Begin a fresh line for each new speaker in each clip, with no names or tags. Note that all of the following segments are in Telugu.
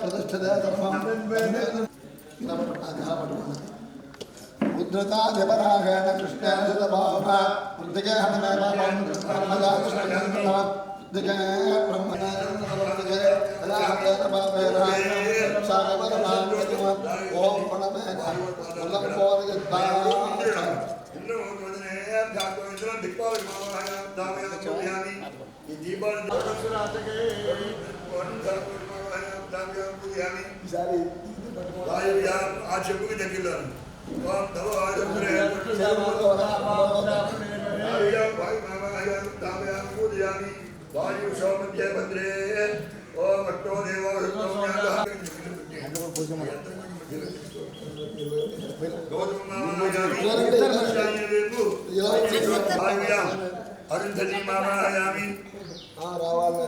प्रतिष्ठितः सर्वं उद्धृताधिपरागेण कृष्णेन शतभावः वृद्धिके हनमे पापं ब्रह्मदातुष्टिके ब्रह्मदातुष्टिके कलाहतेन पापेन सागवरमागतिमम् ॐ प्रणमेन उल्लं पोदयद्धा दीपावली ఈసారి
ఆ చెప్పుకి దగ్గరలో వాయు సౌమధ్య భద్రే ఓం అట్టో దేవో అరుంధతి మామాయామి
రావాలి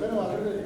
గర్వాభై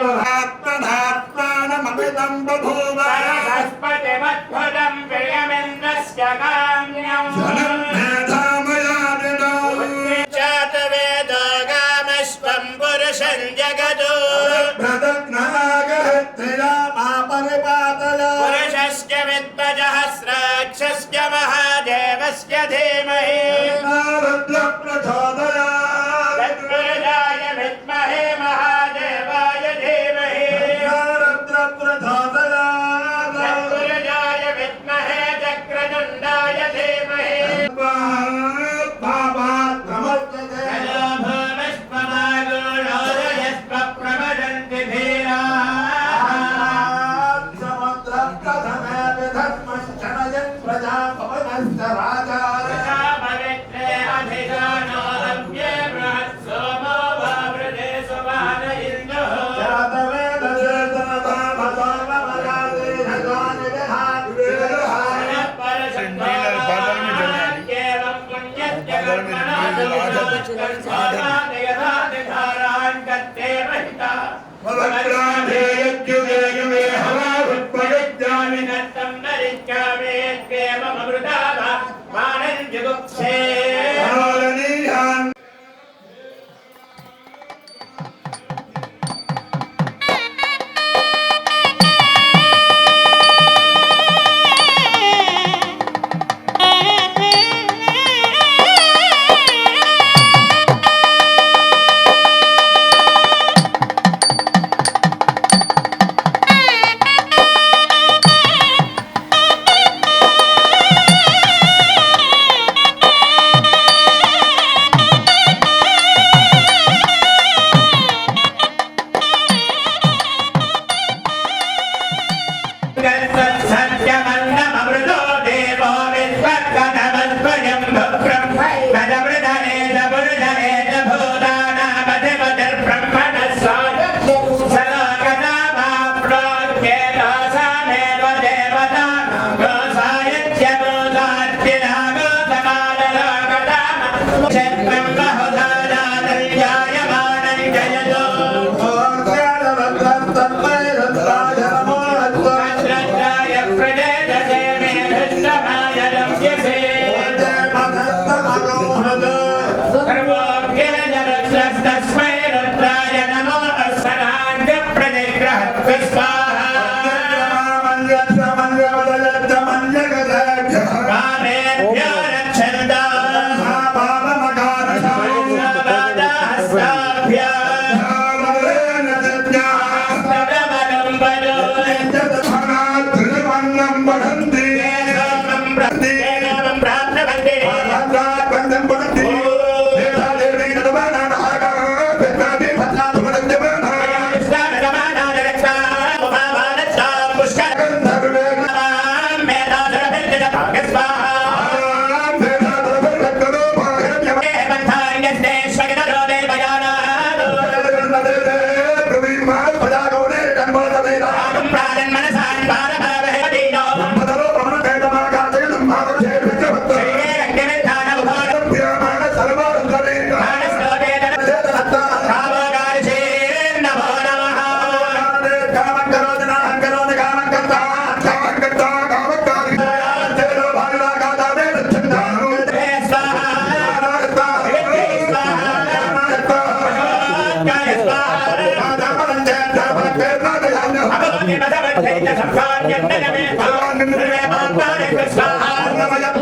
प्रधात्तधात्तानमृतं बभूव बृहस्पतिमद्भुतं प्रियमिन्द्रश्च काम्यम्
धनं मेधामयादिनौ चातवेदागामश्वं पुरुषं जगतो प्रदग्नागहत्रिया पापरिपातला पुरुषश्च विद्वजः श्राक्षश्च महादेवस्य धीमहि प्रचोदया
10. that's that's right.
Sarve
Mata Ekasahar Namayapu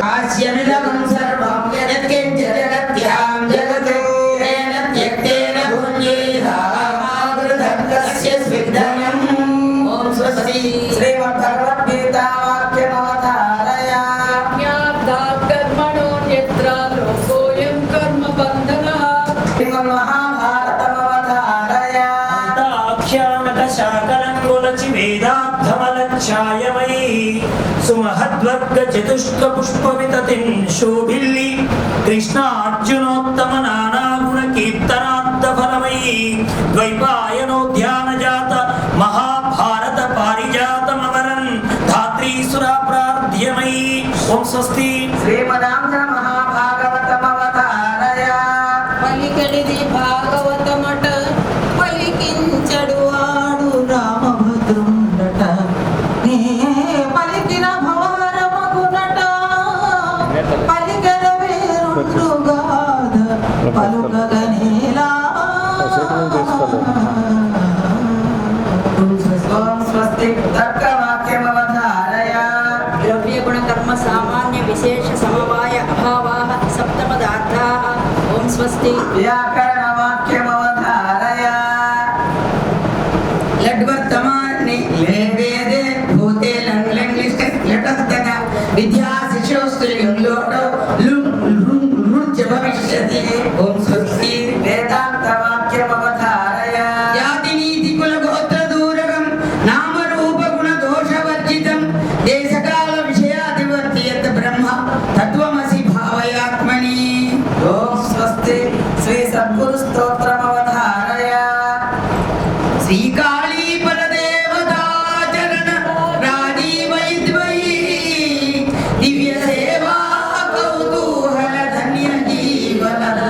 Ah, పుష్పవితతిం శోభిల్లి Krishna అర్జునోత్తమ నానాగుణ కీర్తనార్థ ఫలమై ద్వైపాయనోధ్యాన జాత మహాభారత పారిజాతమవరన్
ధాత్రీసురా ప్రార్థ్యమై.
ఓం స్వస్తి.
van a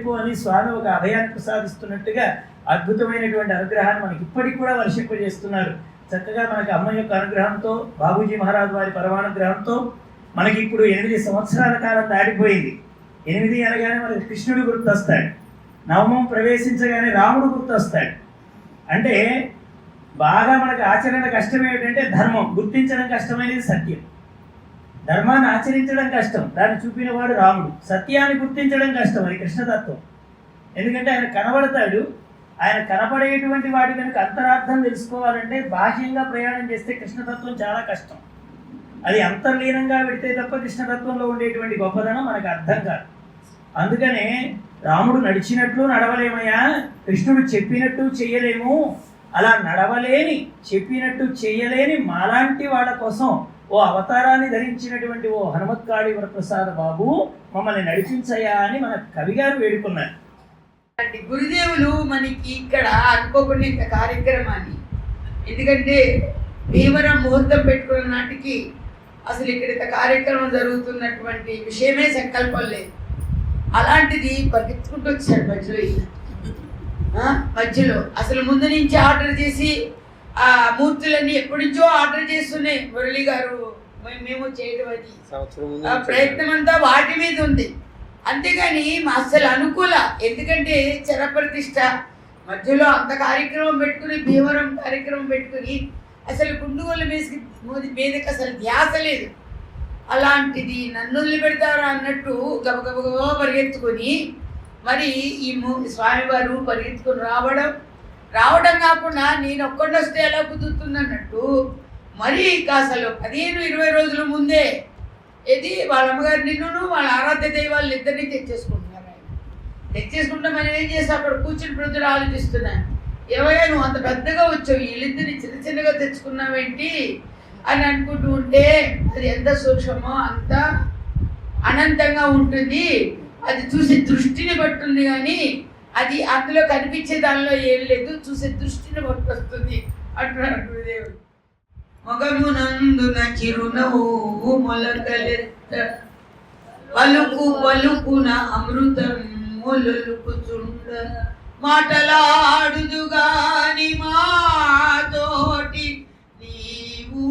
నడుచుకుంటూ అని స్వామి ఒక అభయాన్ని ప్రసాదిస్తున్నట్టుగా అద్భుతమైనటువంటి అనుగ్రహాన్ని మనకి ఇప్పటికి కూడా వర్షింపజేస్తున్నారు. చక్కగా మనకి అమ్మ యొక్క అనుగ్రహంతో బాబూజీ మహారాజ్ వారి పరమానుగ్రహంతో మనకి ఇప్పుడు ఎనిమిది సంవత్సరాల కాలం దాటిపోయింది. ఎనిమిది అనగానే మనకి కృష్ణుడు గుర్తొస్తాడు. నవమం ప్రవేశించగానే రాముడు గుర్తొస్తాడు. అంటే బాగా మనకు ఆచరణ కష్టం ఏమిటంటే ధర్మం. గుర్తించడం కష్టమైనది సత్యం. ధర్మాన్ని ఆచరించడం కష్టం. దాన్ని చూపినవాడు రాముడు. సత్యాన్ని గుర్తించడం కష్టం. అది కృష్ణతత్వం. ఎందుకంటే ఆయన కనబడతాడు. ఆయన కనపడేటువంటి వాటి కనుక అంతరార్థం తెలుసుకోవాలంటే బాహ్యంగా ప్రయాణం చేస్తే కృష్ణతత్వం చాలా కష్టం. అది అంతర్లీనంగా పెడితే తప్ప కృష్ణతత్వంలో ఉండేటువంటి గొప్పదనం మనకు అర్థం కాదు. అందుకనే రాముడు నడిచినట్లు నడవలేమయ్యా? కృష్ణుడు చెప్పినట్టు చెయ్యలేము. అలా నడవలేని చెప్పినట్టు చెయ్యలేని మాలాంటి వాళ్ళ కోసం ఓ అవతారాన్ని ధరించినటువంటి ఓ హనుమత్కాళి వరప్రసాద బాబు మమ్మల్ని నడిపించయా అని మన కవిగారు వేడుకున్నారు.
అలాంటి గురుదేవులు మనకి ఇక్కడ అనుకోకుండా ఇంత కార్యక్రమాన్ని. ఎందుకంటే భీమరం ముహూర్తం పెట్టుకున్న నాటికి అసలు ఇక్కడ ఇంత కార్యక్రమం జరుగుతున్నటువంటి విషయమే సంకల్పం లేదు. అలాంటిది పరిగెత్తుకుంటూ వచ్చాడు మధ్యలో మధ్యలో. అసలు ముందు నుంచి ఆర్డర్ చేసి ఆ మూర్తులన్నీ ఎప్పటి నుంచో ఆర్డర్ చేస్తున్నాయి మురళి గారు. మేము చేయడం అది. ఆ ప్రయత్నం అంతా వాటి మీద ఉంది. అంతేగాని మా అసలు అనుకూల. ఎందుకంటే చరప్రతిష్ట మధ్యలో అంత కార్యక్రమం పెట్టుకుని భీమవరం కార్యక్రమం పెట్టుకుని అసలు కుండుగోళ్ళ మీదకి మీదకి అసలు ధ్యాస లేదు. అలాంటిది నన్ను వదిలిపెడతారా అన్నట్టు గబగబగబా పరిగెత్తుకొని మరి ఈ స్వామివారు పరిగెత్తుకొని రావడం రావడం కాకుండా నేను ఒక్కడిని వస్తే ఎలా కుదురుతుందన్నట్టు మరీ మరి ఇక అసలు పదిహేను ఇరవై రోజుల ముందే ఇది వాళ్ళ అమ్మగారు నిన్నును వాళ్ళ ఆరాధ్య దైవాళ్ళు ఇద్దరిని తెచ్చేసుకుంటున్నారు ఆయన. తెచ్చేసుకుంటే మనం ఏం చేస్తాం అక్కడ కూర్చుని ప్రజలు ఆలోచిస్తున్నాను ఏమయ్యా నువ్వు అంత పెద్దగా వచ్చావు వీళ్ళిద్దరిని చిన్న చిన్నగా తెచ్చుకున్నావేంటి అని అనుకుంటూ ఉంటే అది ఎంత సూక్ష్మమో అంత అనంతంగా ఉంటుంది. అది చూసి దృష్టిని బట్టుంది కానీ అది అందులో కనిపించే దానిలో ఏం లేదు చూసే దృష్టిని బట్టి వస్తుంది అంటున్నాడు గురుదేవుడు. మగమునందున చిరునవ్వు మొలకలెత్త పలుకు పలుకున అమృతం మొలలుకుచుండ. మాటలాడుదుగాని మాతోటి నీవు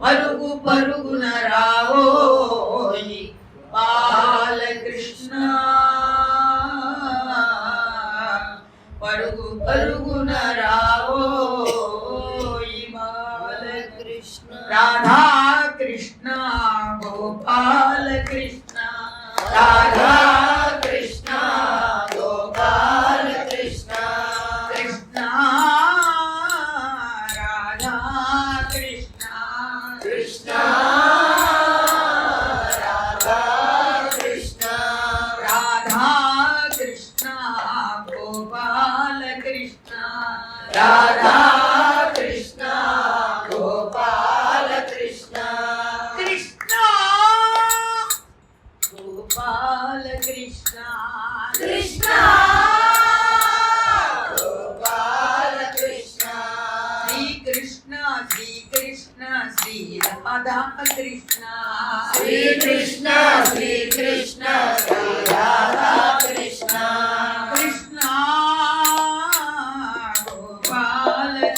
పరుగు పరుగున రావోయి పా Radha Krishna, Sri Krishna, Sri Radha Krishna, Krishna, Gopal.